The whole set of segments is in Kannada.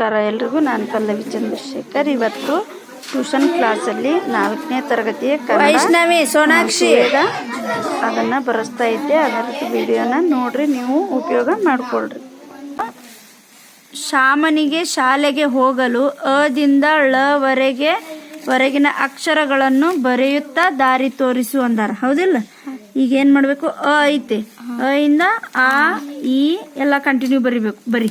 ನಮಸ್ಕಾರ ಎಲ್ರಿಗೂ. ನಾನು ಪಲ್ಲವಿ ಚಂದ್ರಶೇಖರ್. ಇವತ್ತು ಟ್ಯೂಷನ್ ಕ್ಲಾಸಲ್ಲಿ ನಾಲ್ಕನೇ ತರಗತಿಯ ವೈಷ್ಣವಿ ಸೋನಾಕ್ಷಿ. ಅದನ್ನು ಬರೆಸ್ತಾ ಇದ್ದೆ. ಅದರ ವಿಡಿಯೋನ ನೋಡ್ರಿ ನೀವು ಉಪಯೋಗ ಮಾಡಿಕೊಳ್ರಿ. ಶಾಮನಿಗೆ ಶಾಲೆಗೆ ಹೋಗಲು ಅದಿಂದ ಳವರೆಗೆ ವರೆಗಿನ ಅಕ್ಷರಗಳನ್ನು ಬರೆಯುತ್ತಾ ದಾರಿ ತೋರಿಸು ಅಂದಾರ. ಹೌದಿಲ್ಲ? ಈಗ ಏನು ಮಾಡಬೇಕು? ಅ ಐತೆ. ಅ ಇಂದ ಆ ಇ ಎಲ್ಲ ಕಂಟಿನ್ಯೂ ಬರಿಬೇಕು. ಬರಿ.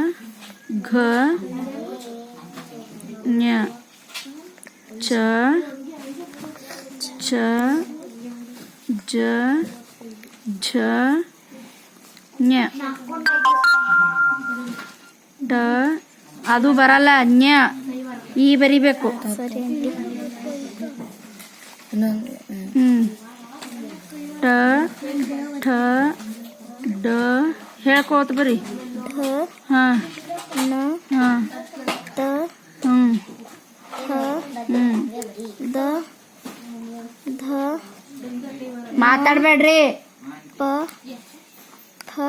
ಘ ಞ ಚ ಛ ಜ ಝ ಞ ಡ ಅದು ಬರಲ್ಲ ಞ ಈ ಬರಿಬೇಕು ಹ್ಮ್ ಟ ಠ ಡ ಹೇಳ್ಕೋತ ಬರಿ ಹಾ ಹಾ ಮಾತಾಡ್ಬೇಡ್ರಿ ಪ ಫ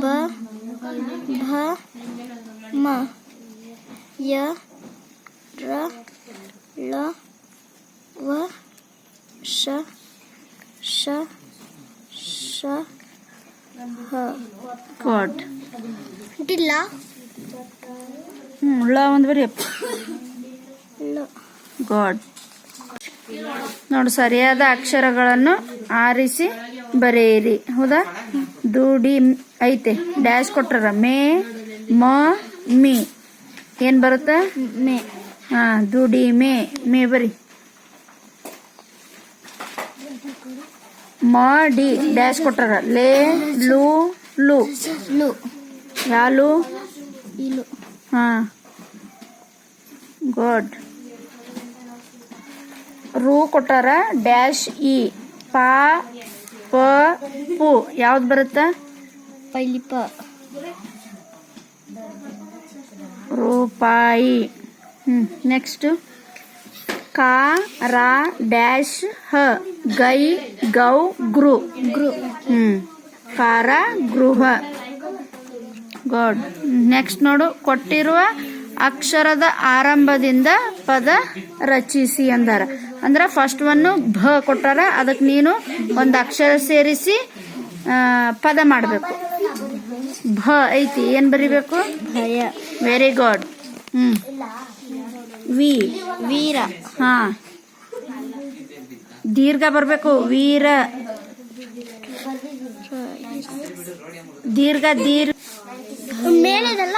ಬ ಭ ಮ ಯ ರ ಳ ವ ಶ ಶ ಶ ಹ ಗಾಡ್ ಡಿಲ್ಲ ಹ್ಮ್ ಳ ಒಂದು ಬರಿ ಲ ಗಾಡ್ ನೋಡು ಸರಿಯಾದ ಅಕ್ಷರಗಳನ್ನು ಆರಿಸಿ ಬರೆಯಿರಿ. ಹೌದಾ? ದುಡಿ ಐತೆ. ಡ್ಯಾಶ್ ಕೊಟ್ಟಾರ ಮೇ ಮ ಮಿ. ಏನ್ ಬರುತ್ತೆ? ಮೇ. ಹಾ ದುಡಿ ಮೇ. ಮೇ ಬರಿ. ಮ ಡಿ. ಡ್ಯಾಶ್ ಕೊಟ್ಟಾರ ಲೇ ಲು ಲು. ಲು. ಯಾಲು ಹಾ. ಗುಡ್ ರು ಕೊಟ್ಟಾರ ಡ್ಯಾಶ್ ಇ. ಪಾ ಪ ಪು. ಯಾವ್ದು ಬರುತ್ತೆ? ಪೈಲಿ ಪ ರೂಪಾಯಿ. ಹ್ಮ್ ನೆಕ್ಸ್ಟ್ ಕಾ ರಾ ಡ್ಯಾಶ್ ಹ. ಗೈ ಗೌ ಗೃ ಗೃ ಹ್ಮ್ ಕಾರ ಗೃಹ. ಗಾಡ್ ನೆಕ್ಸ್ಟ್ ನೋಡು ಕೊಟ್ಟಿರುವ ಅಕ್ಷರದ ಆರಂಭದಿಂದ ಪದ ರಚಿಸಿ ಅಂದಾರ. ಅಂದ್ರೆ ಫಸ್ಟ್ ಒನ್ನು ಭ ಕೊಟ್ಟಾರ ಅದಕ್ಕೆ ನೀನು ಒಂದು ಅಕ್ಷರ ಸೇರಿಸಿ ಪದ ಮಾಡಬೇಕು. ಭ ಐತಿ ಏನು ಬರಿಬೇಕು? ಭಯ. Very good hmm. ವಿ. ವೀರ. ಹಾ. ದೀರ್ಘ ಬರಬೇಕು ವೀರ. ದೀರ್ಘ ದೀರ್ಘ. ಮೇಲಿದಲ್ಲ?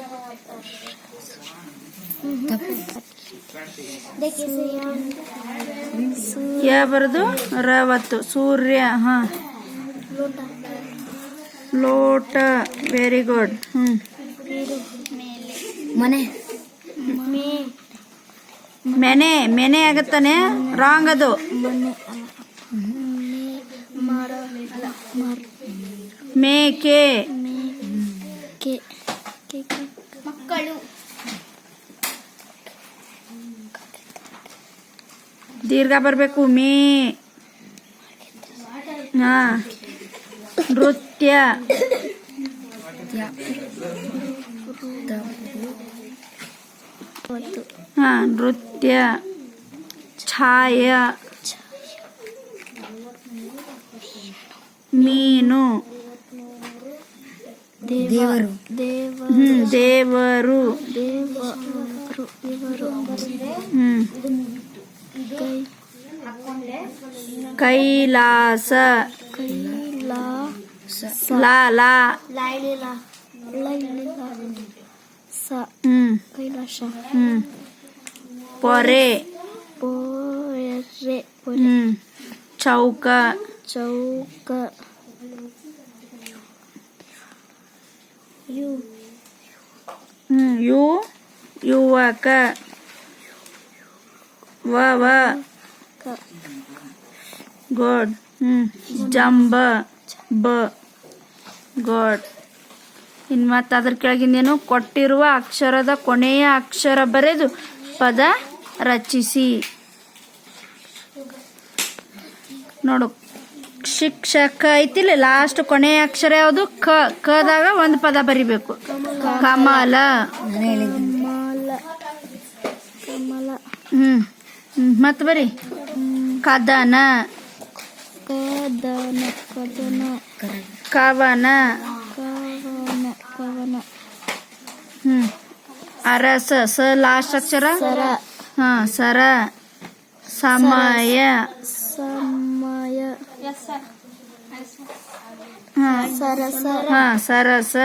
ಯ ಬರೆದು? ರವತ್ತು. ಸೂರ್ಯ ಹಾ. ಲೋಟ. Very good hmm. ಮನೆ. ಮೆನೆ ಮೆನೆ ಆಗತ್ತಾನೆ? ರಾಂಗ್ ಅದು. ಮೇಕೆ. ಮಕ್ಕಳು. ದೀರ್ಘ ಬರಬೇಕು ಮೇ. ಹಾ. ನೃತ್ಯ. ಹಾ ನೃತ್ಯ. ಛಾಯ. ಮೀನು. ದೇವರು. ದೇವ ದೇವರು. ದೇವರು. ಕೈ ಕೈಲಾಸ ಕೈಲಾ ಲಾ ಲಾ ಲೈಲಿಲ ಲೈಲಿಲ ಸ ಹ್ಮ್ ಕೈಲಾಸ ಹ್ಮ್ ಪೊರೆ ಪೊರೆ ಪೊರೆ ಹ್ಮ್ ಚೌಕ ಚೌಕ ಯು ಹ್ಮ್ ಯು ಯುವಕ ವ ವ ಕ ಗೋಡ್. ಜಂಬ, ಬ, ಗೋಡ್. ಇನ್ ಮತ್ತೆ ಅದ್ರ ಕೆಳಗಿಂದೇನು? ಕೊಟ್ಟಿರುವ ಅಕ್ಷರದ ಕೊನೆಯ ಅಕ್ಷರ ಬರೆದು ಪದ ರಚಿಸಿ. ನೋಡು. ಶಿಕ್ಷಕ ಐತಿಲ್ಲ ಲಾಸ್ಟ್ ಕೊನೆಯ ಅಕ್ಷರ ಯಾವುದು? ಕ. ಕದಾಗ ಒಂದು ಪದ ಬರಿಬೇಕು. ಕಮಲ. ಹ್ಮ್. ಮತ್ತೆ ಬರಿ. ಕದನ. కదన కదన కవన కవన. కవన అరస స లాస్ట్ అక్షర సర. సమయ. సమయ. సరస. సరస.